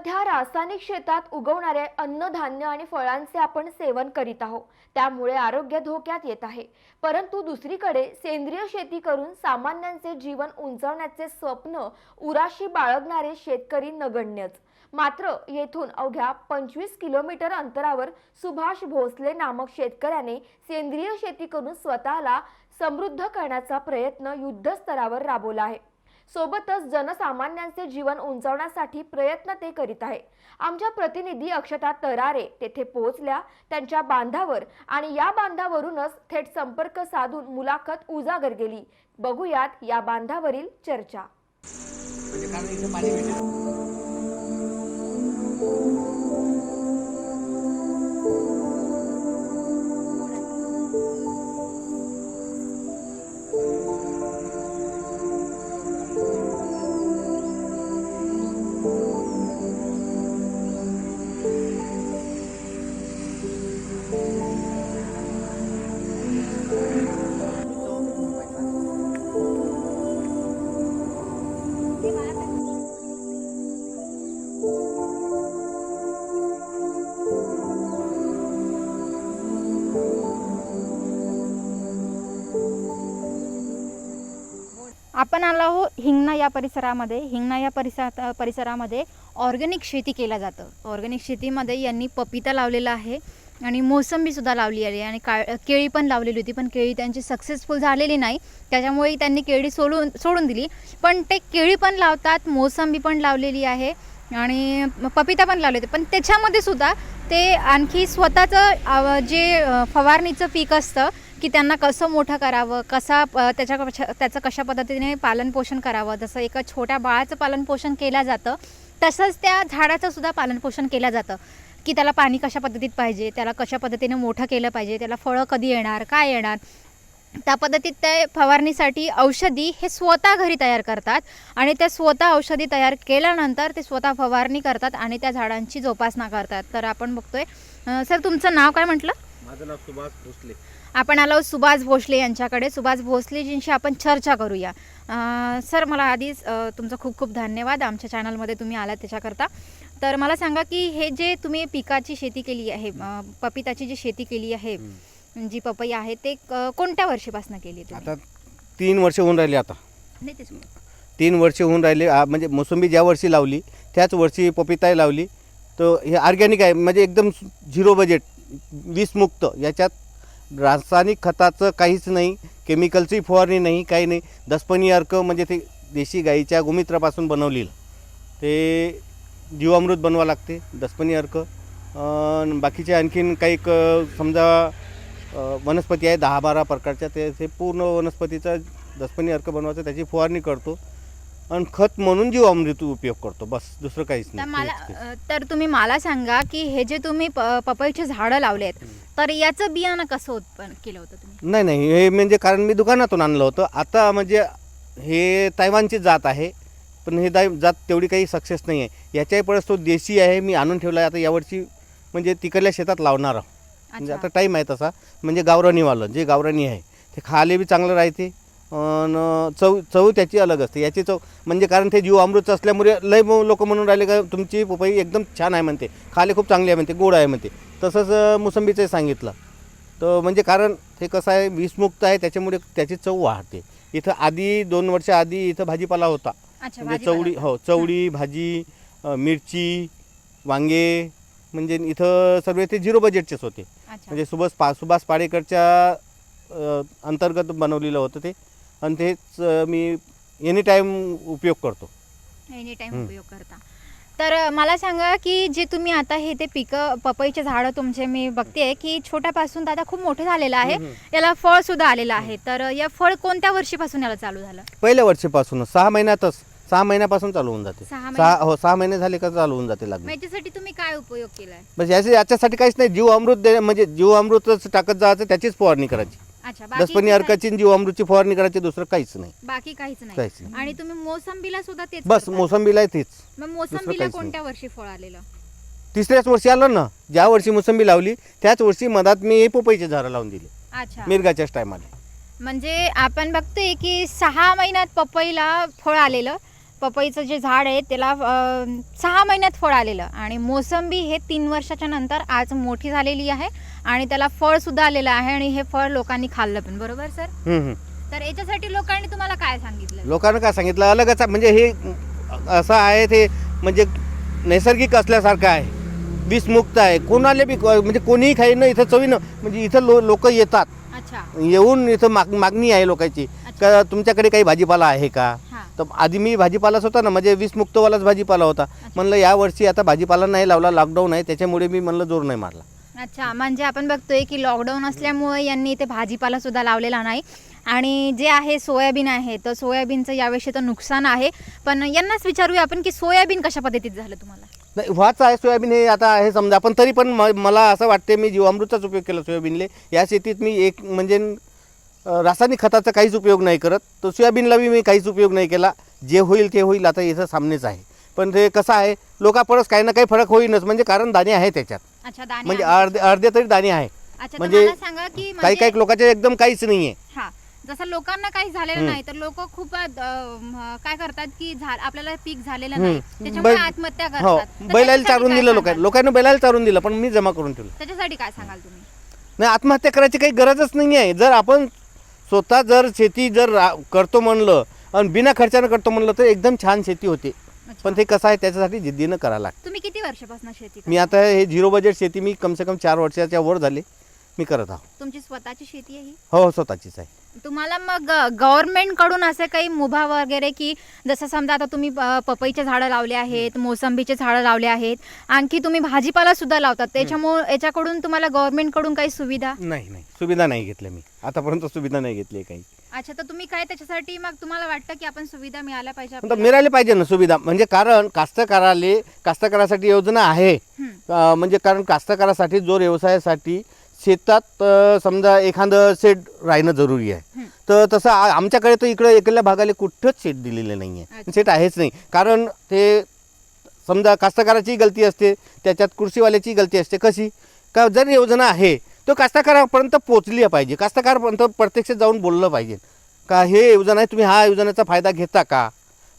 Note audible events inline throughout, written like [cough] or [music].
सध्या रासायनिक शेतात उगवणारे अन्नधान्य आणि फळांचे आपण सेवन करीत आहोत. त्यामुळे आरोग्य धोक्यात येत आहे. परंतु दुसरीकडे सेंद्रिय शेती करून सामान्यांचे जीवन उंचावण्याचे स्वप्न उराशी बाळगणारे शेतकरी नगण्यच. मात्र येथून अवघ्या पंचवीस किलोमीटर अंतरावर सुभाष भोसले नामक शेतकऱ्याने सेंद्रिय शेती करून स्वतःला समृद्ध करण्याचा प्रयत्न युद्धस्तरावर राबवला आहे. सोबतच जनसामान्यांचे जीवन उंचावण्यासाठी प्रयत्न ते करीत आहे. आमच्या प्रतिनिधी अक्षता तरारे तेथे पोहोचल्या त्यांच्या बांधावर आणि या बांधावरूनच थेट संपर्क साधून मुलाखत उजागर गेली बघूयात या बांधावरील चर्चा. पाणी आपण आलो आहो हिंगणा या परिसरामध्ये. हिंगणा या परिसरात परिसरामध्ये ऑर्गॅनिक शेती केलं जातं. ऑर्गॅनिक शेतीमध्ये यांनी पपिता लावलेला आहे आणि मोसंबीसुद्धा लावली आहे आणि का केळी पण लावलेली होती पण केळी त्यांची सक्सेसफुल झालेली नाही. त्याच्यामुळे त्यांनी केळी सोडून सोडून दिली. पण ते केळी पण लावतात मोसंबी पण लावलेली आहे आणि पपिता पण लावले होते. पण त्याच्यामध्ये सुद्धा ते आणखी स्वतःचं जे फवारणीचं पीक असतं की त्यांना कसं मोठं करावं कसा त्याच्या त्याचं कशा पद्धतीने पालनपोषण करावं? जसं एका छोट्या बाळाचं पालनपोषण केलं जातं तसंच त्या झाडाचं सुद्धा पालनपोषण केलं जातं. की त्याला पाणी कशा पद्धतीत पाहिजे त्याला कशा पद्धतीने मोठं केलं पाहिजे त्याला फळं कधी येणार काय येणार? त्या पद्धतीत ते फवारणीसाठी औषधी हे स्वतः घरी तयार करतात आणि त्या स्वतः औषधी तयार केल्यानंतर ते स्वतः फवारणी करतात आणि त्या झाडांची जोपासना करतात. तर आपण बघतोय. सर तुमचं नाव काय म्हटलं? माझं नाव सुभाष भोसले. आपण आलो सुभाष भोसले यांच्याकडे. सुभाष भोसलेजींशी आपण चर्चा करूया. सर मला आधीच तुमचं खूप खूप धन्यवाद. आमच्या चॅनलमध्ये तुम्ही आलात त्याच्याकरता. तर मला सांगा की हे जे तुम्ही पिकाची शेती केली आहे पपिताची जी शेती केली आहे जी पपई आहे ते क- कोणत्या वर्षीपासून केली आता तीन वर्ष होऊन राहिले आता. तीन वर्ष होऊन राहिले. म्हणजे मोसंबी ज्या वर्षी लावली त्याच वर्षी पपिताही लावली. तर हे ऑर्गॅनिक आहे. म्हणजे एकदम झिरो बजेट वीसमुक्त याच्यात रासायनिक खताचं काहीच नाही केमिकलची फवारणी नाही काही नाही. दसपणी अर्क म्हणजे ते देशी गाईच्या गोमित्रापासून बनवलेलं. ते जीवामृत बनवा लागते दसपणी अर्क. बाकीचे आणखीन काही क समजा वनस्पती आहे दहा बारा प्रकारच्या ते ते पूर्ण वनस्पतीचा दसपणी अर्क बनवायचा त्याची फवारणी करतो. आणि खत म्हणून जीवामृत उपयोग करतो बस दुसरं काहीच तर नाही मला तर तुम्ही मला सांगा की हे जे तुम्ही प- पपईची झाडं लावलेत तर याचं बियाणं कसं उत्पन्न केलं होतं तुम्ही? नाही नाही हे म्हणजे कारण मी दुकानातून आणलं होतं. आता म्हणजे हे तैवानची जात आहे पण हे दाय जात तेवढी काही सक्सेस नाही आहे. याच्याही पडस तो देशी आहे मी आणून ठेवला आहे आता यावर्षी म्हणजे तिकडल्या शेतात लावणार आहोत. म्हणजे अच्छा. आता टाईम आहे तसा. म्हणजे गावरानीवालं जे गावरानी आहे ते खाले बी चांगलं राहते आणि चव चव त्याची अलग असते. याची चव म्हणजे कारण ते जीव अमृत असल्यामुळे लय लोक म्हणून राहिले का तुमची पपई एकदम छान आहे म्हणते. खाले खूप चांगली आहे म्हणते गोड आहे म्हणते. तसंच अं, मोसंबीचंही सांगितलं. तर म्हणजे कारण ते कसं आहे विषमुक्त आहे त्याच्यामुळे त्याची चव वाढते. इथं आधी दोन वर्ष आधी इथं भाजीपाला होता. म्हणजे. चवडी हो चवडी भाजी मिरची वांगे म्हणजे इथं सर्व ते झिरो बजेटचेच होते. म्हणजे सुभाष पा सुभाष पाडेकरच्या अंतर्गत बनवलेलं होतं ते. आणि तेच मी एनी टाईम उपयोग करतो. एनी टाइम हं. उपयोग करता. तर मला सांगा की जे तुम्ही आता हे ते पिकं पपईचे झाडं तुमचे मी बघते की छोट्यापासून तर आता खूप मोठं झालेलं आहे. याला फळ सुद्धा आलेलं आहे. तर या फळ कोणत्या वर्षीपासून याला चालू झालं? पहिल्या वर्षीपासून सहा महिन्यातच सहा महिन्यापासून चालू होऊन जाते. सहा सहा हो सहा महिने झाले का चालू होऊन जाते मग लागणे याच्यासाठी तुम्ही काय उपयोग केलाय? म्हणजे याच्या याच्यासाठी काहीच नाही. जीव अमृत दे म्हणजे जीव अमृतच टाकत जायचं त्याचीच फवारणी करायची. अच्छा बाकी अर्काची आणि जीव अमृतची फवारणी करायची दुसरं काहीच नाही. बाकी काहीच नाही. आणि तुम्ही मोसंबीला सुद्धा तेच बस करता? मोसंबीला तेच. मग मोसंबीला काहीच कोणत्या वर्षी फळ आलेलं? तिसऱ्याच वर्षी आलं ना ज्या वर्षी मोसंबी लावली त्याच वर्षी मधात मी पोपईचे झाडं लावून दिले. अच्छा. मिरगाच्याच टायमाला म्हणजे आपण बघतोय की सहा महिन्यात पपईला फळ आलेलं पपईचं जे झाड आहे त्याला सहा महिन्यात फळ आलेलं. आणि मोसंबी हे तीन वर्षाच्या नंतर आज मोठी झालेली आहे आणि त्याला फळ सुद्धा आलेलं आहे आणि हे फळ लोकांनी खाल्लं पण. बरोबर सर? हम्म, हम्म. तर याच्यासाठी लोकांनी तुम्हाला काय सांगितलं? लोकांना काय सांगितलं? अलगच आहे. म्हणजे हे असं आहे ते म्हणजे नैसर्गिक असल्यासारखं आहे. विषमुक्त आहे. कोणाला बी म्हणजे कोणीही खाईन इथं चवीनं म्हणजे इथं लो लोक येतात. अच्छा. येऊन इथं माग मागणी आहे लोकांची. का तुमच्याकडे काही भाजीपाला आहे का? तर आधी मी भाजीपालाच होता ना म्हणजे वीसमुक्तवालाच भाजीपाला होता. म्हणलं यावर्षी आता भाजीपाला नाही लावला लॉकडाऊन आहे त्याच्यामुळे मी म्हणलं जोर नाही मारला. अच्छा म्हणजे आपण बघतोय की लॉकडाऊन असल्यामुळे यांनी इथे भाजीपाला सुद्धा लावलेला नाही. आणि जे आहे सोयाबीन आहे तर सोयाबीनचं यावर्षी तर नुकसान आहे. पण यांनाच विचारूया आपण की सोयाबीन कशा पद्धतीत झालं तुम्हाला? नाही व्हाच आहे सोयाबीन हे आता आहे समजा. पण तरी पण मला असं वाटते मी जीवामृतचाच उपयोग केला सोयाबीनले. या शेतीत मी एक म्हणजे रासायनिक खताचा काहीच उपयोग नाही करत. तर सोयाबीनला बी मी काहीच उपयोग नाही केला. जे होईल ते होईल आता इथं सामनेच आहे. पण ते कसं आहे लोकांपरच काही ना काही फरक होईनच. म्हणजे कारण दाणे आहे त्याच्यात. म्हणजे. अर्धे अर्धे तरी दाणे आहे. म्हणजे मला सांगा की काही म्हणजे काही लोकांचे एकदम काहीच नाही आहे. जसं लोकांना काही झालेलं. नाही तर लोक खूप काय करतात की आपल्याला पीक झालेलं. नाही. त्याच्यामुळे बैल- आत्महत्या हो करतात. बैलाला चारून दिलं लोकांनी? लोकांनी बैलाला चारून दिलं पण मी जमा करून ठेवलं. त्याच्यासाठी काय सांगाल तुम्ही? नाही आत्महत्या करायची काही गरजच नाही आहे. जर आपण स्वतः जर शेती जर रा- करतो म्हणलं आणि बिना खर्चानं करतो म्हणलं तर एकदम छान शेती होते. पण ते कसं आहे त्याच्यासाठी जिद्दीनं करायला लागतं तुम्ही किती वर्षापासून शेती मी? आता हे झिरो बजेट शेती मी कमसे कम चार वर्षाच्या वर झाले मी करत आहो. तुमची स्वतःची शेती आहे ही? हो स्वतःचीच आहे. तुम्हाला मग गव्हर्नमेंटकडून असं काही मुभा वगैरे की जसं समजा आता तुम्ही अ, पपईचे झाडं लावले आहेत मोसंबीचे झाडं लावले आहेत आणखी तुम्ही भाजीपाला सुद्धा लावतात. त्याच्यामुळे याच्याकडून तुम्हाला गव्हर्नमेंटकडून काही सुविधा? नाही नाही. सुविधा नाही घेतल्या मी. आतापर्यंत सुविधा नाही घेतली काही. अच्छा तर तुम्ही काय त्याच्यासाठी मग तुम्हाला वाटतं की आपण सुविधा मिळायला पाहिजे आपल्याला? मिळाली पाहिजे ना सुविधा. म्हणजे कारण कास्तकाराले कास्तकारासाठी योजना आहे. अं, म्हणजे कारण कास्तकारासाठी जो व्यवसायासाठी शेतात समजा एखादं शेड राहणं जरुरी आहे. तर तसं आमच्याकडे तर इकडे इकडल्या भागाला कुठंच शेड दिलेलं नाही आहे. शेट आहेच नाही. कारण ते समजा कास्तकाराची गलती असते त्याच्यात कृषीवाल्याची गलती असते. कशी? का जर योजना आहे तो कास्तकारापर्यंत पोचली पाहिजे. कास्तकारापर्यंत प्रत्यक्ष जाऊन बोललं पाहिजे. का हे योजना आहे तुम्ही हा योजनेचा फायदा घेता का?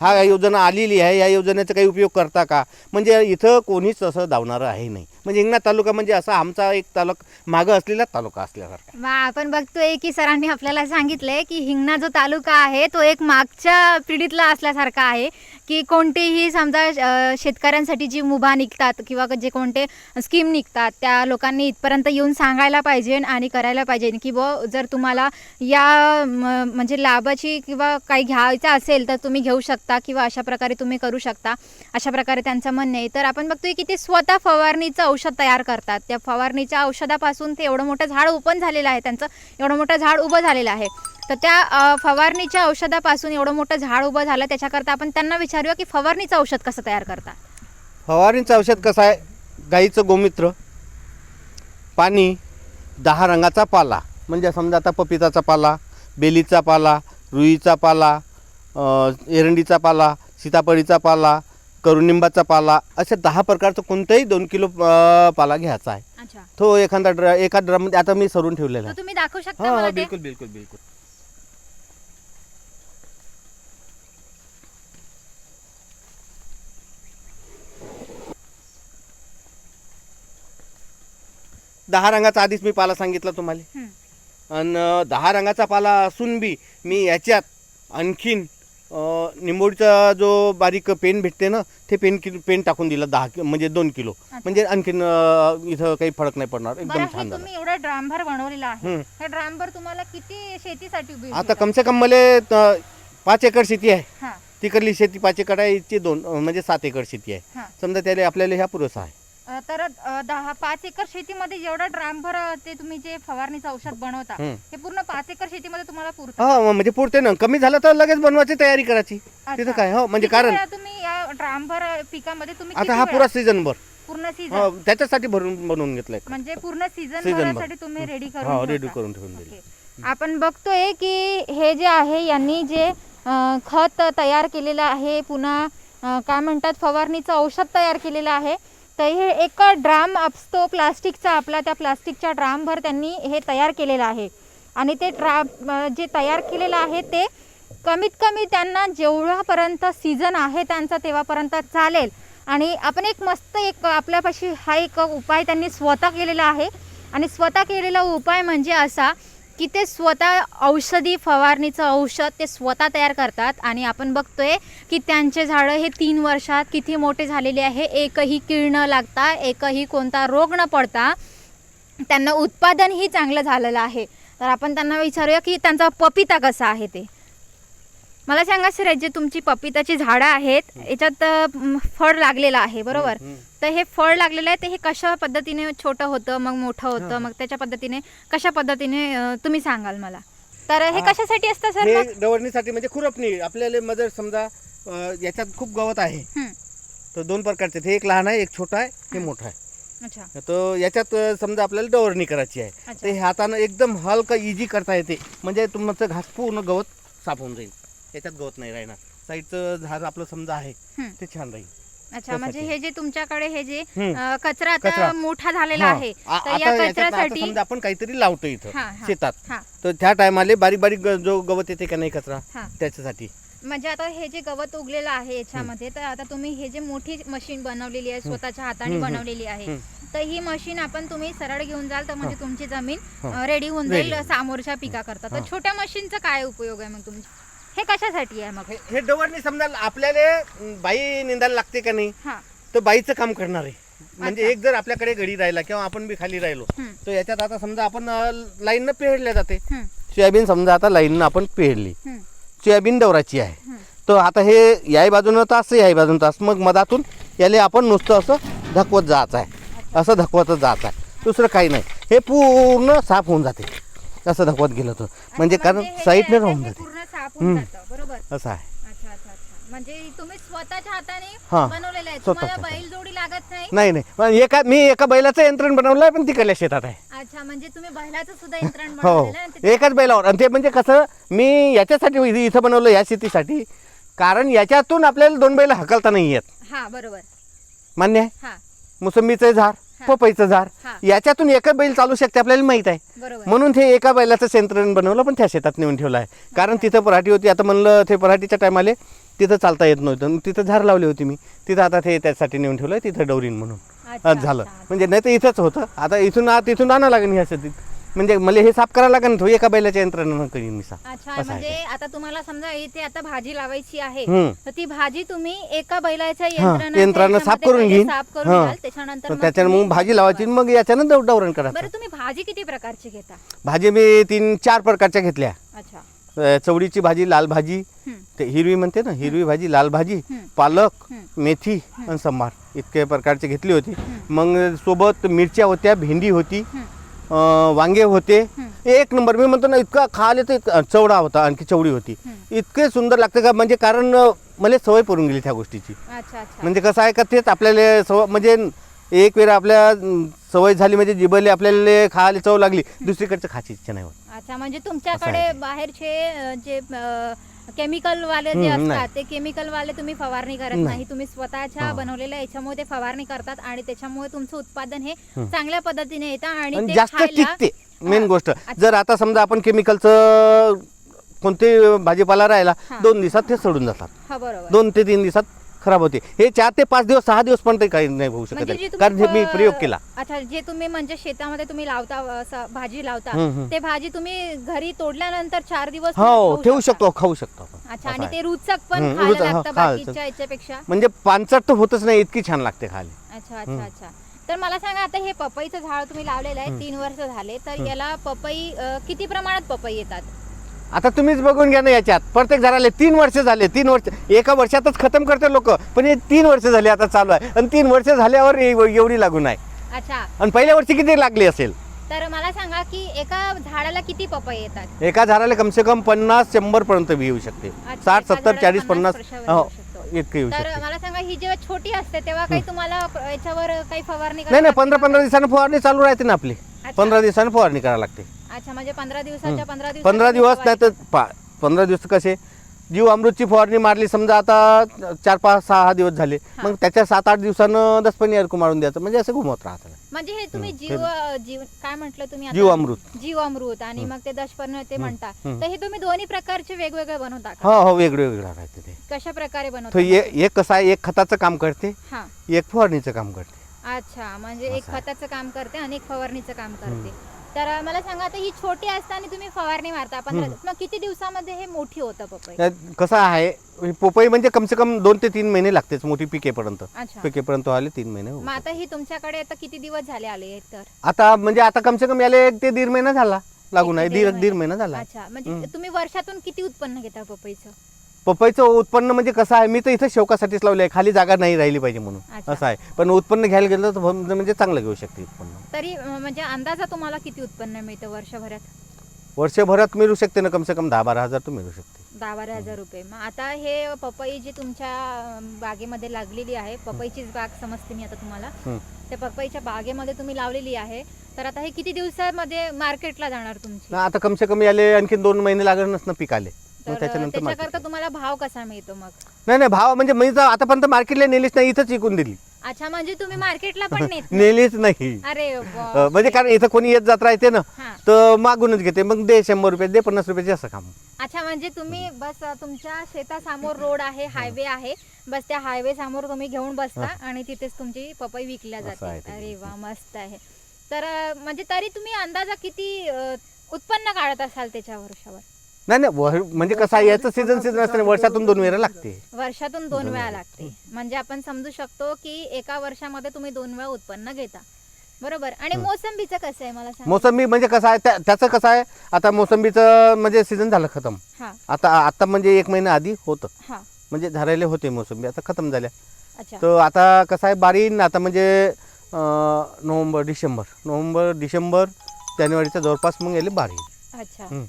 हा योजना आलेली आहे या योजनेचा काही उपयोग करता का? म्हणजे इथं कोणीच असं धावणारं आहे नाही. म्हणजे हिंगणा तालुका म्हणजे असा आमचा एक तालुका मागं असलेला तालुका असल्यासारखा. मग आपण बघतोय की सरांनी आपल्याला सांगितलंय की हिंगणा जो तालुका आहे तो एक मागच्या पिढीतला असल्यासारखा आहे की कोणतेही समजा अ, शेतकऱ्यांसाठी जी मुभा निघतात किंवा जे कोणते स्कीम निघतात त्या लोकांनी इथपर्यंत येऊन सांगायला पाहिजे आणि करायला पाहिजे की ब जर तुम्हाला या म, म्हणजे लाभाची किंवा काही घ्यायचं असेल तर तुम्ही घेऊ शकता. किंवा अशा प्रकारे तुम्ही करू शकता अशा प्रकारे त्यांचं म्हणणं आहे. तर आपण बघतोय की ते स्वतः फवारणीचं औषध तयार करतात. त्या फवारणीच्या औषधापासून ते एवढं मोठं झाड ओपन झालेलं आहे त्यांचं एवढं मोठं झाड उभं झालेलं आहे. तर त्या फवारणीच्या औषधापासून एवढं मोठं झाड उभं झालं त्याच्याकरता आपण त्यांना विचारूया की फवारणीचं औषध कसं तयार करता फवारणीचं औषध कसं आहे? गाईचं गोमित्र पाणी दहा रंगाचा पाला. म्हणजे समजा आता पपिताचा पाला बेलीचा पाला रुईचा पाला एरंडीचा पाला सीताफळीचा पाला करुनिंबाचा पाला असे दहा प्रकारचं कोणताही दोन किलो पाला घ्यायचा आहे. अच्छा. तो एखादा ड्र एका ड्रममध्ये आता मी सरून ठेवलेला तर आहे. तुम्ही दाखवू शकता मला हा ते? बिलकुल बिलकुल बिलकुल. दहा रंगाचा आधीच मी पाला सांगितला तुम्हाला. हम्म. आणि दहा रंगाचा पाला असून बी मी याच्यात आणखीन निंबोडीचा जो बारीक पेन भेटते ना ते पेन किलो पेन टाकून दिलं दहा कि- म्हणजे दोन किलो. म्हणजे आणखीन अं, इथं काही फरक नाही पडणार. बरं एकदम हे छान झालं. तुम्ही एवढं ड्रामभर बनवलेलं आहे. हम्म. हे ड्रामभर तुम्हाला किती शेतीसाठी उपयोगी आता येतं? कमसे कम मला पाच एकर शेती आहे. हा. तिकडली शेती पाच एकर आहे इथे दोन अं, म्हणजे सात एकर शेती आहे. हा. समजा त्याला आपल्याला ह्या पुरेसा आहे. तर दहा पाच एकर शेतीमध्ये जेवढा ड्रामभर ते तुम्ही जे फवारणीचं औषध बनवता. हे पूर्ण पाच एकर शेतीमध्ये तुम्हाला पुरतं हा म्हणजे पुरते ना कमी झालं तर लगेच बनवायची तयारी करायची तिथं. काय हो म्हणजे किती कारण वेळा तुम्ही या ड्रामभर पिकामध्ये तुम्ही आता किती हा वेळा- पुरा सीझनभर पूर्ण सीझन हो त्याच्यासाठी भरून बनवून घेतलाय म्हणजे पूर्ण सीझन Season भर. भरासाठी तुम्ही रेडी हा करून रेडी ठेवता. करून ठेवून दिली ओके. आपण बघतोय की हे जे आहे यांनी जे अ, खत तयार केलेलं आहे पुन्हा अ, काय म्हणतात फवारणीचं औषध तयार केलेलं आहे तर हे एक ड्राम असतो प्लास्टिकचा आपला त्या प्लास्टिकच्या ड्रामभर त्यांनी हे तयार केलेलं आहे. आणि ते ड्राम जे तयार केलेलं आहे ते कमीत कमी त्यांना जेवढापर्यंत सीझन आहे त्यांचा तेव्हापर्यंत चालेल. आणि आपण एक मस्त एक आपल्यापाशी हा एक उपाय त्यांनी स्वतः केलेला आहे. आणि स्वतः केलेला उपाय म्हणजे असा की ते स्वतः औषधी फवारणीचं औषध ते स्वतः तयार करतात. आणि आपण बघतोय की त्यांचे झाडं हे तीन वर्षात किती मोठे झालेले आहे. एकही कीड न लागता एकही कोणता रोग न पडता त्यांना उत्पादनही चांगलं झालेलं आहे. तर आपण त्यांना विचारूया की त्यांचा पपिता कसा आहे ते. मला सांगा सर जे तुमची पपिताची झाडं आहेत. याच्यात फळ लागलेलं आहे बरोबर? तर हे फळ लागलेलं आहे ते हे कशा पद्धतीने छोटं होतं मग मोठं होतं मग त्याच्या पद्धतीने कशा पद्धतीने अं, तुम्ही सांगाल मला? तर हे हा. कशासाठी असतं सर? हे डवरणीसाठी म्हणजे खुरपणी. आपल्याला मदर समजा अं, याच्यात खूप गवत आहे. तर दोन प्रकारचे आहेत. हे एक लहान आहे एक छोटा आहे हे मोठा आहे. अच्छा. तर याच्यात अं, समजा आपल्याला डवरणी करायची आहे. अच्छा. तर हे हातानं एकदम हलकं इझी करता येते. म्हणजे तुमचं घास पूर्ण गवत साफ होऊन जाईल. याच्यात गवत नाही राहणार. साईडचं झाड आपलं समजा आहे हम्म. ते छान राहील. अच्छा म्हणजे. हे जे तुमच्याकडे हे जे. अं, कचरा आता कचरा. मोठा झालेला हा. आहे आ- तर आता या याच्यात आता कचऱ्यासाठी समजा आपण काहीतरी लावतो इथं हा. शेतात हा तर त्या टायमाले बारीक बारीक ग- जो गवत येते का नाही कचरा हा त्याच्यासाठी म्हणजे आता हे जे गवत उगलेलं आहे याच्यामध्ये तर आता तुम्ही हे जे मोठी मशीन बनवलेली आहे स्वतःच्या हाताने हम्म, हम्म. बनवलेली आहे. तर ही मशीन आपण तुम्ही सरळ घेऊन जाल तर म्हणजे तुमची जमीन हा. रेडी होऊन जाईल Ready. समोरच्या पिका करता तर हा. छोट्या मशीनचा काय उपयोग आहे मग तुमची हे कशासाठी आहे मग? हे- हे डवरणी समजा आपल्याला बाई निंदायला लागते का नाही? हा. तर बाईचं काम करणार आहे. म्हणजे. एक जर आपल्याकडे घडी राहिला किंवा आपण बी खाली राहिलो हम्म. तर याच्यात आता समजा आपण लाईननं पेरल्या जाते. हम्म. सोयाबीन समजा आता लाईननं आपण पेरली. हम्म. सोयाबीन डवराची आहे. तर आता हे याही बाजूनं तास याही बाजूनं तास मग मधातून याले आपण नुसतं असं धकवत जायचं आहे. असं धकवतच जायचं आहे. दुसरं काही नाही. हे पूर्ण साफ होऊन जाते. असं धकवत गेलं तर. म्हणजे कारण हे जे साईडने राहून जाते. पूर्ण होऊन हम्म. जातं बरोबर? असं आहे. अच्छा अच्छा अच्छा. म्हणजे तुम्ही स्वतःच्या हाताने हा. बनवलेलं आहे. स्वतःच्या तुम्हाला हाताने. बैल जोडी लागत नाही? नाही नाही. पण एका मी एका बैलाचं यंत्रण बनवलं आहे पण तिकडल्या शेतात आहे. अच्छा म्हणजे तुम्ही बैलाचं सुद्धा [laughs] यंत्रण हो. बनवलेलं आहे आणि ते- एकाच बैलावर. आणि ते म्हणजे कसं मी याच्यासाठी इथं- इथं बनवलं या शेतीसाठी कारण याच्यातून आपल्याला दोन बैल हकलता नाही येत. हा बरोबर. मान्य आहे? हा. मोसंबीचं झाड. पपईचं झाड. याच्यातून एकच बैल चालू शकते आपल्याला माहीत आहे. म्हणून ते एका बैलाचं सेंत्रण बनवलं पण त्या शेतात नेऊन ठेवलं आहे. कारण तिथं पराठी होती. आता म्हणलं ते पराठीच्या टायमाले तिथं चालता येत नव्हतं. तिथं झाड लावली होती मी. तिथं आता ते त्यासाठी नेऊन ठेवलं तिथं डवरीन म्हणून. झालं. म्हणजे नाही तर इथंच होतं. आता इथून आत इथून आणावं लागेल ह्या शेतीत. म्हणजे मला हे साफ करावं लागेल तो एका बैलाच्या यंत्रणानं करीन मी साफ अच्छा असं आहे म्हणजे आता तुम्हाला समजा इथे आता भाजी लावायची आहे हम्म. तर ती भाजी तुम्ही एका बैलाच्या हा, यंत्रानं साफ करून पहिले घेईन साफ करून हा. घ्याल, त्याच्यानंतर तर मग त्याच्यानं तुम्ही मग भाजी लावायची मग याच्यानं डवरण करायचं बरं तुम्ही भाजी किती प्रकारची घेता भाजी मी तीन चार प्रकारच्या घेतल्या अच्छा अ, चवळीची भाजी लाल भाजी हम्म. ते हिरवी म्हणते ना हिरवी भाजी लाल भाजी हम्म. पालक हम्म. मेथी आणि संभार इतके प्रकारची घेतली होती मग सोबत मिरच्या होत्या भेंडी होती हम्म. वांगे होते. एक नंबर मी म्हणतो ना इतका खाले तर इतका- चवडा होता आणखी चवडी होती. इतके सुंदर लागते का म्हणजे कारण मला सवय पडून गेली त्या गोष्टीची म्हणजे कसं आहे का तेच आपल्याला सवय म्हणजे एक वेळा आपल्या सवय झाली म्हणजे जिबले आपल्याला खायला चव लागली दुसरीकडचं खायची इच्छा नाही होत अच्छा म्हणजे तुमच्याकडे. बाहेरचे जे केमिकल वाले जे असतात. ते केमिकल वाले तुम्ही फवारणी करत नाही. तुम्ही स्वतःच्या. बनवलेल्या याच्यामुळे ते फवारणी करतात आणि त्याच्यामुळे तुमचं उत्पादन हे. चांगल्या पद्धतीने येतं आणि जास्त टिकते मेन. गोष्ट. जर आता समजा आपण केमिकलचं कोणते भाजीपाला राहिला. दोन दिवसात ते सडून जातात दोन ते तीन दिवसात खराब होते हे चार ते पाच दिवस सहा दिवस पण ते काही नाही होऊ शकत म्हणजे जे आहे. तुम्ही कारण हे मी प्रयोग केला अच्छा जे तुम्ही म्हणजे शेतामध्ये तुम्ही लावता असं भाजी लावता हम्म. ते भाजी तुम्ही घरी तोडल्यानंतर चार दिवस हो तुम्ही ठेवू शकता. शकतो खाऊ शकतो आपण अच्छा असं आणि आहे. ते रुचक पण खायला हा, लागतं. बाकीच्या याच्यापेक्षा म्हणजे पानचट तर होतच नाही इतकी छान लागते खायला अच्छा अच्छा अच्छा तर मला सांगा आता हे पपईचं झाड तुम्ही लावलेलं आहे तीन वर्ष झाले तर याला पपई अ, किती प्रमाणात पपई येतात आता तुम्हीच बघून घ्या ना याच्यात. प्रत्येक झाडाले तीन वर्ष झाले तीन वर्ष एका वर्षातच खतम करते लोक. पण हे तीन वर्ष झाले आता चालू आहे. आणि तीन वर्ष झाल्यावर एव- एवढी लागून आहे अच्छा. आणि पहिल्या वर्षी किती लागली असेल? तर मला सांगा की एका झाडाला किती पपई येतात? एका झाडाला कमसे कम पन्नास शंभर पर्यंत येऊ शकते. साठ सत्तर चाळीस पन्नास हो. इतकं येऊ तर शकते. मला सांगा ही जेव्हा छोटी असते तेव्हा काही तुम्हाला याच्यावर काही फवारणी नाही नाही पंधरा? पंधरा दिवसानं फवारणी चालू राहते ना आपली. पंधरा दिवसानं फवारणी करावी लागते. अच्छा म्हणजे पंधरा दिवसाच्या पंधरा दिवस नाही तर पा पंधरा दिवस कसे? जीव अमृतची फवारणी मारली समजा आता चार पाच सहा दिवस झाले. मग त्याच्या सात आठ दिवसानं दसपणी अर्क मारून द्यायचं. म्हणजे असं घुमत राहतं. म्हणजे हे तुम्ही जीव जीव काय म्हटलं तुम्ही आता? जीव अमृत. जीव अमृत आणि मग ते दशपर्ण ते म्हणता. तर हे तुम्ही दोन्ही प्रकारचे वेगवेगळे बनवता का? हो हो वेगळं वेगळं राहते ते. कशा प्रकारे तो बनवता ए- एक कसं आहे एक खताचं काम करते हा. एक फवारणीचं काम करते. अच्छा म्हणजे एक. खताचं काम करते आणि एक फवारणीचं काम करते. तर मला सांगा आता ही छोटी असताना तुम्ही फवारणी मारता पंधरा मग किती दिवसामध्ये हे मोठी होतं पपई? त्यात कसं आहे ही पोपई म्हणजे कमसे कम दोन ते तीन महिने लागतेच मोठी पिकेपर्यंत. अच्छा. पिकेपर्यंत आले तीन महिने मग आता ही तुमच्याकडे आता किती दिवस झाले आले तर? आता म्हणजे आता कमसे कम याला एक ते दीड महिना झाला लागून आहे दीड दीड महिना. झाला अच्छा म्हणजे. तुम्ही वर्षातून किती उत्पन्न घेता पपईचं? पपईचं उत्पन्न म्हणजे कसं आहे? मी तर इथं शेवकासाठीच लावलं आहे खाली जागा नाही राहिली पाहिजे म्हणून. अच्छा. असं आहे. पण उत्पन्न घ्यायला गेलं तर भम- म्हणजे चांगलं घेऊ शकते उत्पन्न. तरी अं, म्हणजे अंदाजा तुम्हाला किती उत्पन्न मिळतं वर्षभरात? वर्षभरात मिळू शकते ना कमसे कम दहा बारा हजार तर मिळू शकते. दहा बारा हजार रुपये. मग आता हे पपई जी तुमच्या अं, बागेमध्ये लागलेली आहे पपईचीच बाग समजते मी आता तुम्हाला. हं. त्या पपईच्या बागेमध्ये तुम्ही लावलेली आहे. तर आता हे किती दिवसामध्ये मार्केटला जाणार तुमची? ना आता कमसे कम याले आणखी दोन महिने लागणारच ना पिकाले तर त्याच्यानंतर त्याच्याकरता. तुम्हाला भाव कसा मिळतो मग? नाही नाही भाव म्हणजे मी तर आतापर्यंत मार्केटला नेलीच नाही इथंच विकून दिली. अच्छा म्हणजे तुम्ही मार्केटला पण नेत नाही. [laughs] नेलीच नाही? अरे अं. म्हणजे कारण इथं कोणी येत जात राहते ना हा. तर मागूनच घेते. मग दे शंभर रुपये दे पन्नास रुपयाचे असं काम. अच्छा म्हणजे तुम्ही बस तुमच्या शेतासमोर रोड आहे हायवे आहे बस त्या हायवे समोर तुम्ही घेऊन बसता आणि तिथेच तुमची पपई विकल्या असं जाते. ते. अरे वा मस्त आहे. तर अं, म्हणजे तरी तुम्ही अंदाजा किती अं, उत्पन्न काढत असाल त्याच्या वर्षावर? नाही नाही वर- म्हणजे कसं आहे याचं सीझन सीझन असते ना, वर्षातून दोन वेळा लागते. वर्षातून दोन वेळा लागते. म्हणजे आपण समजू शकतो की एका वर्षामध्ये तुम्ही दोन वेळा उत्पन्न घेता. बरोबर? आणि मोसंबीचं कसं आहे मला सांग. मोसंबी म्हणजे कसं आहे त्या- त्याचं कसं आहे आता मोसंबीचं म्हणजे सीझन झालं खतम. हा. आता आता म्हणजे एक महिना आधी होतं. हा. म्हणजे झालेले होते मोसंबी आता खतम झाल्या. अच्छा. तर आता कसं आहे बारीन आता म्हणजे अं, नोव्हेंबर डिसेंबर. नोव्हेंबर डिसेंबर जानेवारीच्या जवळपास मग गेले बारी अच्छा. हम्म.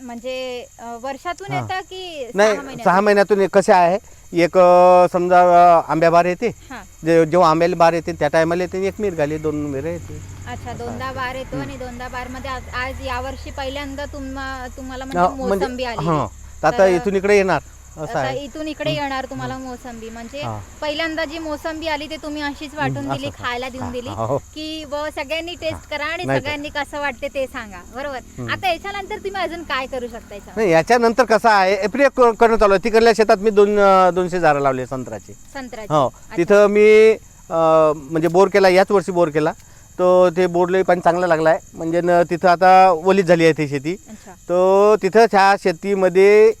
म्हणजे अं, वर्षातून हा. येतं की सहा नाही महिन्यातून? सहा महिन्यातून एक कसे आहे? एक अं, समजा अं, आंब्या बार येते. हा. जे जेव्हा आंब्याला बार येते त्या टायमाला येते एक मिरगाली दोन मिरं येते. अच्छा दोनदा बार येतो आणि दोनदा बारमध्ये आज आज यावर्षी पहिल्यांदा तुम्हा तुम्हाला हा, म्हणजे मोसंबी आली हां. तर आता तर- इथून इकडे येणार. असं आता आहे. इथून इकडे येणार तुम्हाला मोसंबी. म्हणजे हा. पहिल्यांदा जी मोसंबी आली ते तुम्ही अशीच वाटून दिली असं. खायला देऊन हा, दिली हा, हो. की व सगळ्यांनी टेस्ट करा आणि नाही तर. सगळ्यांनी कसं वाटते ते सांगा. बरोबर? आता याच्यानंतर तुम्ही अजून काय करू शकता याच्यावर? नाही याच्यानंतर कसं आहे एप्रिल करणं चालू आहे. तिकडल्या शेतात मी दोन अं, दोनशे झाडं लावले संत्र्याचे. संत्र्याची. हो तिथं मी अं, म्हणजे बोर केला याच वर्षी बोर केला. तो ते बोरले पण चांगला लागला आहे म्हणजे न तिथं आता ओलीच झाली आहे ती शेती. अच्छा. तो तिथं ह्या शेतीमध्ये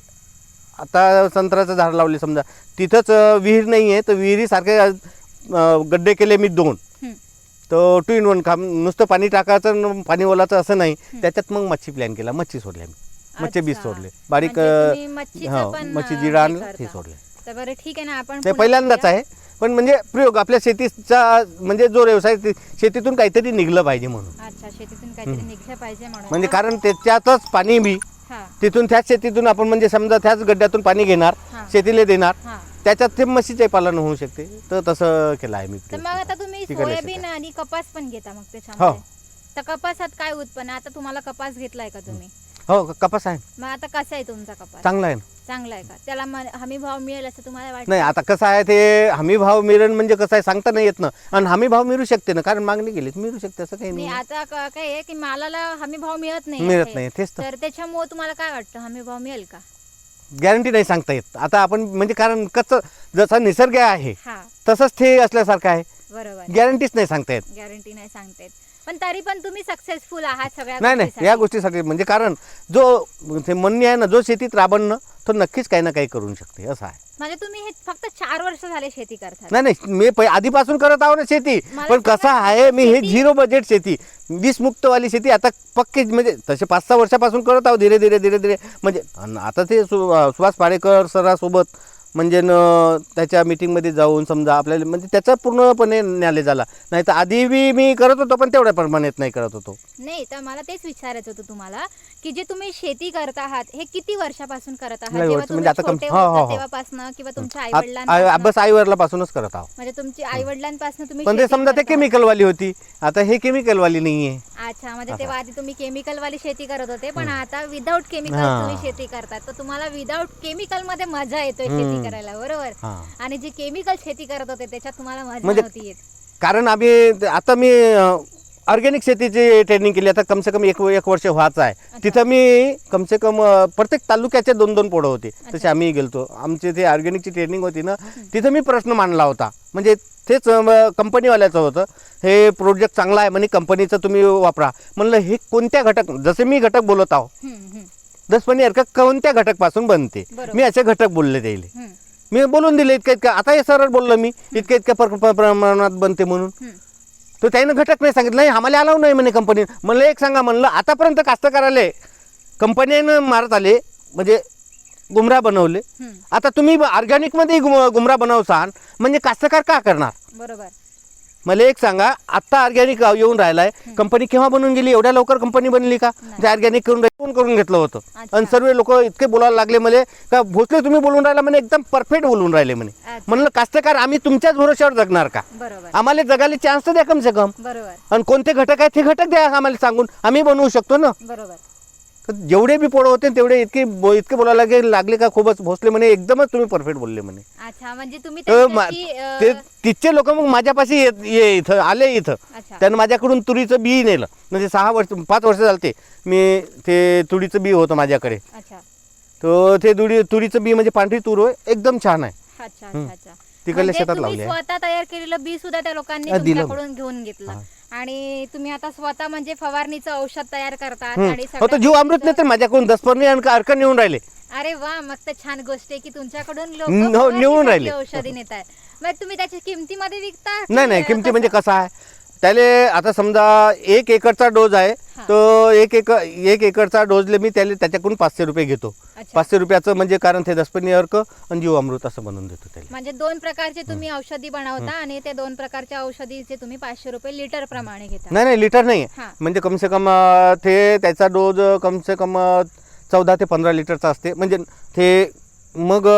आता संत्र्याचं झाड लावले समजा. तिथंच विहीर नाही आहे तर विहिरीसारखे गड्डे केले मी दोन. तर टू इन वन काम नुसतं पाणी टाकायचं पाणी ओलाचं असं नाही. त्याच्यात मग मच्छी प्लॅन केला. मच्छी सोडल्या मी. मच्छी बीज. सोडले. बारीक म्हणजे तुम्ही मच्छीचं हो मच्छी जिरा हे आणलं. ते सोडले. बरं ठीक आहे ना आपण ते पहिल्यांदाच. आहे. पण म्हणजे प्रयोग आपल्या शेतीचा म्हणजे जो व्यवसाय शेतीतून काहीतरी निघलं पाहिजे म्हणून. अच्छा शेतीतून काहीतरी निघलं पाहिजे म्हणून. म्हणजे कारण त्याच्यातच पाणी बी हा तिथून त्याच शेतीतून आपण म्हणजे समजा त्याच गड्ड्यातून पाणी घेणार हा. शेतीला देणार हा त्याच्यात ते म्हशीचे पालन होऊ शकते तर तसं केलं आहे मी तर मग आता तुम्ही सोयाबीन. आणि कपास पण घेता मग हो. त्याच्यामध्ये तर कपासात काय उत्पन्न आता तुम्हाला कपास घेतलाय का तुम्ही हो कपास आहे. मग आता कसा आहे तुमचा कपास? चांगला आहे ना? चांगला आहे का? त्याला म- हमी भाव मिळेल असं तुम्हाला वाटतं? नाही आता कसं आहे ते हमी भाव मिळण म्हणजे कसं आहे सांगता नाही येत ना. आणि हमी भाव मिळू शकते ना कारण मागणी गेली तर मिळू शकते असं काही नाही नाही. आता क- काय आहे की मालाला हमी भाव मिळत नाही. मिळत आहे. नाही तेच तर. तर त्याच्यामुळे तुम्हाला काय वाटतं? हमी भाव मिळेल का? गॅरंटी नाही सांगता येत. आता आपण म्हणजे कारण कसं जसा निसर्ग आहे हा. तसंच ते असल्यासारखं आहे. बरोबर. गॅरंटीच नाही सांगता येत. गॅरंटी नाही सांगतायत पण तरी पण तुम्ही सक्सेसफुल आहात सगळ्या नाही नाही गोष्टीसाठी. या गोष्टीसाठी म्हणजे कारण जो ते म्हणणे आहे ना जो शेतीत राबणं तो नक्कीच काही ना काही करू शकते असं आहे. म्हणजे तुम्ही हे फक्त चार वर्ष झाले शेती करतात. नाही नाही मी पै- आधीपासून करत आहो ना शेती. मला पण कसं सांगा, आहे मी हे शेती- झिरो बजेट शेती वीस मुक्तवाली शेती आता पक्की म्हणजे तसे पाच सहा वर्षापासून करत आहो धीरे धीरे धीरे धीरे. म्हणजे अन आता ते सु- अं, सुभाष पाडेकर सरासोबत म्हणजे न त्याच्या मीटिंगमध्ये जाऊन समजा आपल्याला म्हणजे त्याचा पूर्णपणे नॉलेज झाला. नाही तर आधी बी मी करत होतो पण तेवढ्या प्रमाणात नाही करत होतो. नाही तर मला तेच विचारायचं होतं तुम्हाला की जे तुम्ही शेती करत आहात हे किती वर्षापासून करत आहात? नाही जेव्हा वर्ष, तुम्ही म्हणजे आता कम- छोटे हो, हो, होता हो. तेव्हापासनं किंवा तुमच्या आई आई- बस आईवरला पासूनच करत आहोत. म्हणजे तुमची आई वडिलांपासून तुम्ही पण ते शेती समजा ते करत. केमिकलवाली होती. आता हे केमिकलवाली नाही आहे अच्छा म्हणजे. तेव्हा आधी तुम्ही केमिकल वाली शेती करत होते पण आता विदाऊट केमिकल हा. तुम्ही शेती करतात. तर तुम्हाला विदाऊट केमिकलमध्ये मजा येतोय शेती. करायला बरोबर. हां. आणि जी केमिकल शेती करत होते त्याच्यात तुम्हाला मजा म्हणजे- नव्हती येत. कारण आम्ही आता मी ऑर्गॅनिक शेतीची ट्रेनिंग केली आता कमसे कम एक एक वर्ष व्हायचं आहे. तिथं मी कमसे कम अ, प्रत्येक तालुक्याचे दोन दोन पोडं होते तसे. आम्ही गेलतो. आमची ते ऑर्गॅनिकची ट्रेनिंग होती ना तिथं मी प्रश्न मांडला होता. म्हणजे तेच कंपनीवाल्याचं होतं. हे प्रोजेक्ट चांगला आहे म्हणे कंपनीचं तुम्ही वापरा. म्हणलं हे कोणत्या घटक जसे मी घटक बोलत आहो हम्म, हम्म, दसपणी अर्क कोणत्या घटकपासून बनते. मी असे घटक बोलले त्याला. मी बोलून दिले इतक्या इतक्या आता हे सरळ बोललो मी. इतक्या इतक्या पर- पर- प्रमाणात बनते म्हणून. तर त्यानं घटक नाही सांगितलं. नाही आम्हाला अलाव नाही म्हणे कंपनी म्हणलं एक सांगा म्हणलं आतापर्यंत कास्तकाराले कंपनीनं मारत आले म्हणजे गुमराह बनवले. आता तुम्ही ऑर्गॅनिकमध्ये गुम गुमराह बनवसान. म्हणजे कास्तकार का करणार? बरोबर. मला एक सांगा आत्ता ऑर्गॅनिक येऊन राहिलाय. कंपनी केव्हा बनून गेली? एवढ्या लवकर कंपनी बनली का? ते ऑर्गॅनिक करून फोन करून घेतलं होतं. आणि सर्व लोक इतके बोलायला लागले मला का भोसले तुम्ही बोलून राहिला म्हणे एकदम परफेक्ट बोलून राहिले म्हणे. म्हणलं कास्तकार आम्ही तुमच्याच भरोश्यावर जगणार का? आम्हाला जगायला चान्स तर द्या कम से कम आणि कोणते घटक आहेत ते घटक द्या आम्हाला सांगून. आम्ही बनवू शकतो ना? बरोबर. जेवढे बी पोळं होते तेवढे इतके बो- इतके बोलायला लागले लागले का खूपच भोसले म्हणे एकदमच तुम्ही परफेक्ट बोलले म्हणे. अच्छा म्हणजे तुम्ही तर मा- त्यांच्याशी, अं, ते तिथचे लोक मग माझ्यापाशी येत- ये इथं आले इथं. अच्छा. त्यानं माझ्याकडून तुरीचं बी नेलं. म्हणजे सहा वर्ष पाच वर्ष झालते. मी ते तुरीचं बी होतं माझ्याकडे. अच्छा. तर ते तुरी तुरीचं बी म्हणजे पांढरी तूर होय एकदम छान आहे. अच्छा हम्म. अच्छा अच्छा. तिकडल्या म्हणजे शेतात तुम्ही लावली आहे. स्वतः तयार केलेलं बी सुद्धा त्या लोकांनी हा, दिलं. तुमच्याकडून घेऊन घेतलं. आणि तुम्ही आता स्वतः म्हणजे फवारणीचं औषध तयार करतात. आणि हो सगळ्या जीव अमृत नाही तर माझ्याकडून दसपर्णी आणि अर्क नेऊन राहिले अरे वा मग तर छान गोष्ट आहे की तुमच्याकडून लोक न- नेऊन राहिले. औषधी नेत आहेत मग तुम्ही त्याच्या किमतीमध्ये विकता नाही की, नाही किमती म्हणजे? कसा आहे त्याले आता समजा एक एकरचा डोज आहे हा. तो एक एकर एक एकरचा डोजले मी त्याला त्याच्याकडून पाचशे रुपये घेतो. पाचशे रुपयाचं म्हणजे कारण ते दसपणी अर्क आणि जीव अमृत असं बनवून देतो त्याला. म्हणजे दोन प्रकारचे तुम्ही औषधी बनवता आणि ते दोन प्रकारच्या औषधीचे तुम्ही पाचशे रुपये लिटर प्रमाणे घेता. नाही नाही लिटर नाही. म्हणजे कमसे कम अं, ते त्याचा डोज अं, कमसे कम चौदा ते पंधरा लिटरचा असते. म्हणजे ते मग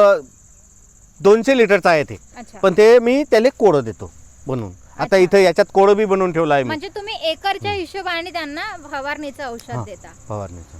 दोनशे लिटरचा आहे ते. पण ते मी त्याला कोडं देतो बनवून. आता. इथं याच्यात कोडं बी बनवून ठेवलं आहे मी. म्हणजे तुम्ही एकरच्या हिशोबाने त्यांना फवारणीचं औषध. देता. फवारणीचं.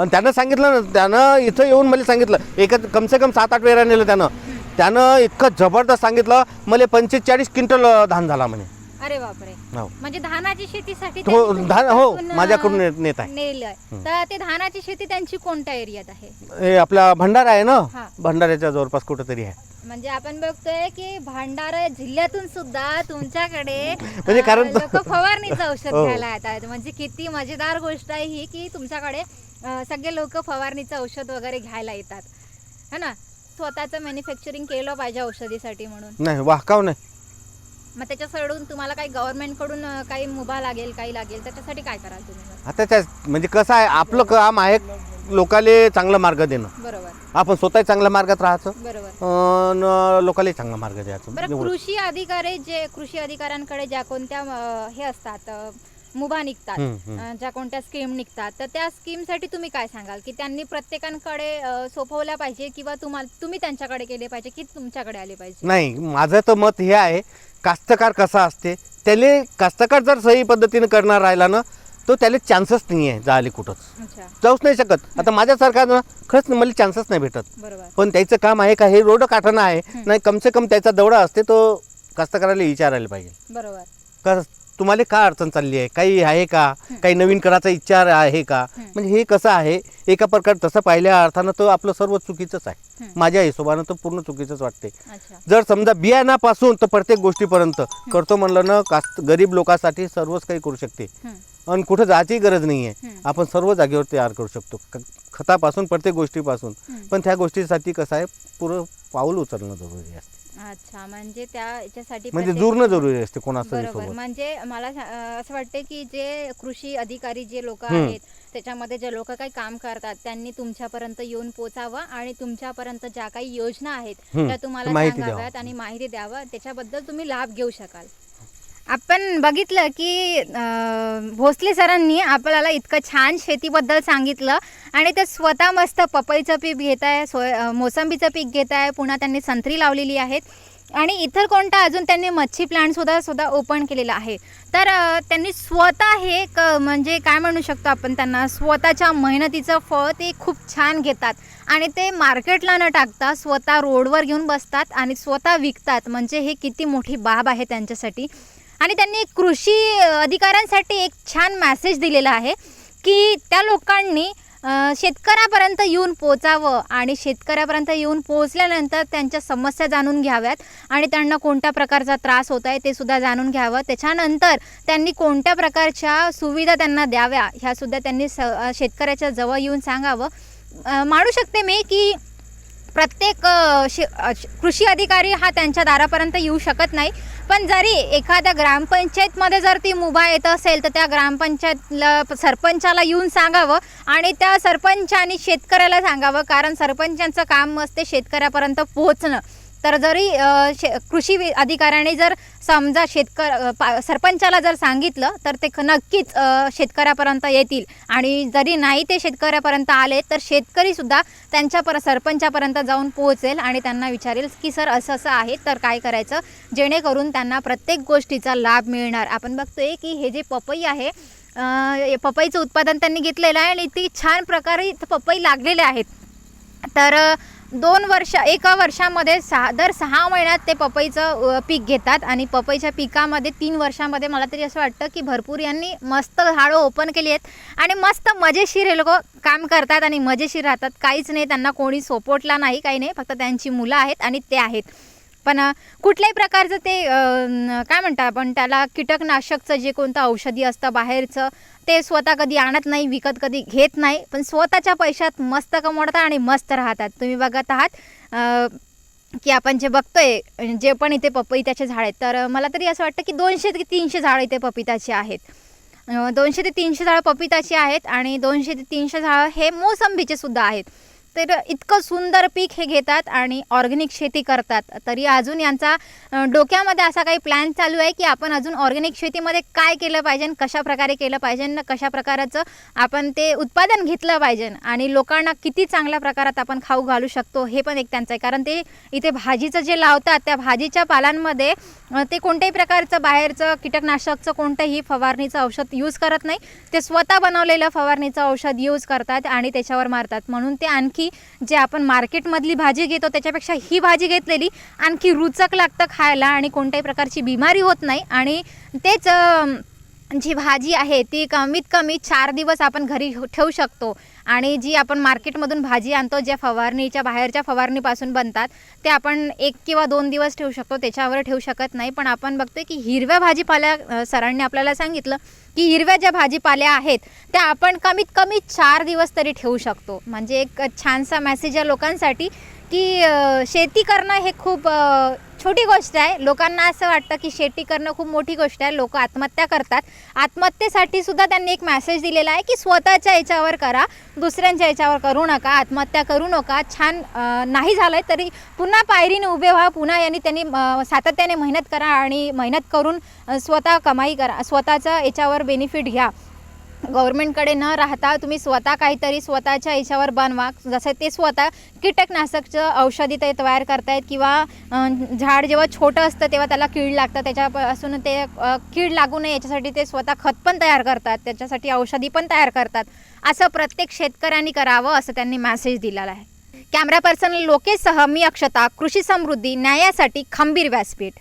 आणि त्यानं सांगितलं ना त्यानं इथं येऊन मला सांगितलं एक कमसे कम सात आठ वेळा नेलं त्यानं. त्यानं इतकं जबरदस्त सांगितलं मला पंचेचाळीस क्विंटल अं, धान झाला म्हणे. अरे बापरे. हो. म्हणजे धानाची शेतीसाठी हो त्यांनी धान हो तुमच्याकडून, माझ्याकडून नेत- नेत आहे. नेलंय. तर ते धानाची शेती त्यांची कोणत्या एरियात आहे? हे आपला भंडारा आहे ना? हा. भंडाऱ्याच्या जवळपास कुठंतरी आहे. म्हणजे आपण बघतोय की भंडारा जिल्ह्यातून सुद्धा तुमच्याकडे म्हणजे कारण- लोक फवारणीचं औषध [laughs] हो. घ्यायला येतात. म्हणजे किती मजेदार गोष्ट आहे ही की तुमच्याकडे सगळे लोक फवारणीचं औषध वगैरे घ्यायला येतात. है ना? स्वतःचं मॅन्युफॅक्चरिंग केलं पाहिजे औषधीसाठी म्हणून. नाही वाहकाव नाही. मग त्याच्या सोडून तुम्हाला काही गव्हर्नमेंटकडून काही मुभा लागेल काही लागेल त्याच्यासाठी काय कराल तुम्ही? आता त्या म्हणजे कसं आहे आपलं काम आहे लोकाले चांगला मार्ग देणं. बरोबर. आपण स्वतः चांगल्या मार्गात राहायचं. बरोबर. अन् लोकांनाही चांगला मार्ग द्यायचा. बरं एवढं. कृषी अधिकारी जे कृषी अधिकाऱ्यांकडे ज्या कोणत्या अं, हे असतात अं, मुभा निघतात हम्म, हम्म. अं, ज्या कोणत्या स्कीम निघतात तर त्या स्कीमसाठी तुम्ही काय सांगाल? की त्यांनी प्रत्येकांकडे अं, सोपवल्या पाहिजे किंवा तुम्हाला तुम्ही त्यांच्याकडे केले पाहिजे की तुमच्याकडे आले पाहिजे? नाही माझं तर मत हे आहे कास्तकार कसा असते त्याले कास्तकार जर सही पद्धतीने करणार राहिला ना तो त्याला चान्सच नाही आहे जायला कुठंच. अच्छा. जाऊच नाही शकत. आता माझ्यासारखा ना खरंच मला चान्सच नाही भेटत. बरोबर. पण त्याचं काम आहे का हे रोड काठणं आहे. नाही कमसे कम त्याचा दौडा असते तो कास्तकाराला विचारायला पाहिजे. बरोबर. का तुम्हाला काय अडचण चालली आहे? काही आहे का? काही नवीन करायचा इच्छा आहे का? म्हणजे हे कसं आहे? एका प्रकार तसं पाहिल्या अर्थानं तर आपलं सर्व चुकीचंच आहे. माझ्या हिशोबानं तर पूर्ण चुकीचंच वाटते जर समजा बियाणापासून तर प्रत्येक गोष्टीपर्यंत करतो म्हणलं ना कास्त गरीब लोकांसाठी सर्वच काही करू शकते. आणि कुठं जायची गरज नाही आहे. आपण सर्व जागेवर तयार करू शकतो. क- खतापासून प्रत्येक गोष्टीपासून. पण त्या गोष्टीसाठी कसं आहे पुरं पाऊल उचलणं जरुरी असते अच्छा म्हणजे त्या याच्यासाठी म्हणजे जुरणं जरुरी असते कोणाचं म्हणजे मला असं वाटतं की जे कृषी अधिकारी जे लोक. आहेत त्याच्यामध्ये जे लोक काही काम करतात त्यांनी तुमच्यापर्यंत येऊन पोचावं आणि तुमच्यापर्यंत ज्या काही योजना आहेत. त्या तुम्हाला सांगाव्यात. आणि माहिती द्यावं त्याच्याबद्दल तुम्ही लाभ घेऊ शकाल आपण बघितलं की भोसले सरांनी आपल्याला इतकं छान शेतीबद्दल सांगितलं आणि ते स्वतः मस्त पपईचं पीक घेत आहे सोय मोसंबीचं पीक घेत आहे पुन्हा त्यांनी संत्री लावलेली आहेत आणि इतर कोणता अजून त्यांनी मच्छी प्लांटसुद्धा सुद्धा ओपन केलेला आहे. तर त्यांनी स्वतः हे क म्हणजे काय म्हणू शकतो आपण त्यांना स्वतःच्या मेहनतीचं फळ ते खूप छान घेतात आणि ते मार्केटला न टाकता स्वतः रोडवर घेऊन बसतात आणि स्वतः विकतात. म्हणजे हे किती मोठी बाब आहे त्यांच्यासाठी. आणि त्यांनी कृषी अधिकाऱ्यांसाठी एक छान मॅसेज दिलेला आहे की त्या लोकांनी शेतकऱ्यापर्यंत येऊन पोचावं आणि शेतकऱ्यापर्यंत येऊन पोचल्यानंतर त्यांच्या समस्या जाणून घ्याव्यात आणि त्यांना कोणत्या प्रकारचा त्रास होत आहे ते सुद्धा जाणून घ्यावं. त्याच्यानंतर त्यांनी कोणत्या प्रकारच्या सुविधा त्यांना द्याव्या ह्यासुद्धा त्यांनी स शेतकऱ्याच्या जवळ येऊन सांगावं. मानू शकते मी की प्रत्येक शे कृषी अधिकारी हा त्यांच्या दारापर्यंत येऊ शकत नाही. पण जरी एखाद्या ग्रामपंचायतमध्ये जर ती मुभा येत असेल तर त्या ग्रामपंचायतला सरपंचाला येऊन सांगावं आणि त्या सरपंचाने शेतकऱ्याला सांगावं. कारण सरपंचांचं काम असते शेतकऱ्यापर्यंत पोहोचणं. तर जरी शे कृषी वि- अधिकाऱ्याने जर समजा शेतकर पा सरपंचाला जर सांगितलं तर ते नक्कीच शेतकऱ्यापर्यंत येतील. आणि जरी नाही ते शेतकऱ्यापर्यंत आले तर शेतकरीसुद्धा त्यांच्या पर सरपंचापर्यंत जाऊन पोहोचेल आणि त्यांना विचारेल की सर असं असं आहे तर काय करायचं? जेणेकरून त्यांना प्रत्येक गोष्टीचा लाभ मिळणार. आपण बघतोय की हे जे पपई आहे पपईचं उत्पादन त्यांनी घेतलेलं आहे आणि ती छान प्रकारे पपई लागलेले आहेत. तर दोन वर्ष एका वर्षामध्ये सहा दर सहा महिन्यात ते पपईचं पीक घेतात आणि पपईच्या पिकामध्ये तीन वर्षामध्ये मला तरी असं वाटतं की भरपूर यांनी मस्त झाडं ओपन केली आहेत आणि मस्त मजेशीर हे लोक काम करतात आणि मजेशीर राहतात. काहीच नाही त्यांना कोणी सोपोटला नाही काही नाही फक्त त्यांची मुलं आहेत आणि ते आहेत. पण कुठल्याही प्रकारचं ते काय म्हणतात आपण त्याला कीटकनाशकचं जे कोणतं औषधी असतं बाहेरचं ते स्वतः कधी आणत नाही विकत कधी घेत नाही पण स्वतःच्या पैशात मस्त कमवतात आणि मस्त राहतात. तुम्ही बघत आहात की आपण जे बघतोय जे पण इथे पपईत्याचे झाड आहेत तर मला तरी असं वाटतं की दोनशे ते तीनशे झाडं इथे पपिताची आहेत. दोनशे ते तीनशे झाडं पपिताची आहेत आणि दोनशे ते तीनशे झाडं हे मोसंबीचे सुद्धा आहेत. तर इतकं सुंदर पीक हे घेतात आणि ऑर्गॅनिक शेती करतात. तरी अजून यांचा डोक्यामध्ये असा काही प्लॅन चालू आहे की आपण अजून ऑर्गॅनिक शेतीमध्ये काय केलं पाहिजे कशा प्रकारे केलं पाहिजे न कशा प्रकारचं आपण ते उत्पादन घेतलं पाहिजे आणि लोकांना किती चांगल्या प्रकारात आपण खाऊ घालू शकतो हे पण एक त्यांचं आहे. कारण ते इथे भाजीचं जे लावतात त्या भाजीच्या पालांमध्ये ते कोणत्याही प्रकारचं बाहेरचं कीटकनाशकचं कोणतंही फवारणीचं औषध यूज करत नाही. ते स्वतः बनवलेलं फवारणीचं औषध यूज करतात आणि त्याच्यावर मारतात. म्हणून ते आणखी जे आपण मार्केटमधली भाजी घेतो त्याच्यापेक्षा ही भाजी घेतलेली आणखी रुचक लागतं खायला आणि कोणत्याही प्रकारची बिमारी होत नाही. आणि तेच जी भाजी आहे ती कमीत कमी चार दिवस आपण घरी ठेवू शकतो. आणि जी आपण मार्केटमधून भाजी आणतो ज्या फवारणीच्या बाहेरच्या फवारणीपासून बनतात ते आपण एक किंवा दोन दिवस ठेवू शकतो त्याच्यावर ठेवू शकत नाही. पण आपण बघतोय की हिरव्या भाजीपाल्या सरांनी आपल्याला सांगितलं की हिरव्या ज्या भाजीपाल्या आहेत त्या आपण कमीत कमी चार दिवस तरी ठेवू शकतो. म्हणजे एक छानसा मेसेज आहे लोकांसाठी की शेती करणं हे खूप छोटी गोष्ट आहे लोकांना असं वाटतं की शेती करणं खूप मोठी गोष्ट आहे लोक आत्महत्या करतात. आत्महत्येसाठी सुद्धा त्यांनी एक मेसेज दिलेला आहे की स्वतःच्या याच्यावर करा दुसऱ्यांच्या याच्यावर करू नका आत्महत्या करू नका. छान नाही झालं तरी पुन्हा पायरीने उभे व्हा पुन्हा यांनी त्यांनी सातत्याने मेहनत करा आणि मेहनत करून स्वतः कमाई करा स्वतःचं याच्यावर बेनिफिट घ्या. गव्हर्मेंटकडे न राहता तुम्ही स्वतः काहीतरी स्वतःच्या याच्यावर बनवा जसं ते स्वतः कीटकनाशकचं औषधी ते तयार करतायत किंवा झाड जेव्हा छोटं असतं तेव्हा त्याला कीड लागतं. त्याच्यापासून ते कीड लागू नये याच्यासाठी ते स्वतः खत पण तयार करतात. त्याच्यासाठी औषधी पण तयार करतात. असं प्रत्येक शेतकऱ्यांनी करावं असं त्यांनी मेसेज दिलेला आहे. कॅमेरा पर्सन लोकेसह मी अक्षता कृषी समृद्धी न्यायासाठी खंबीर व्यासपीठ.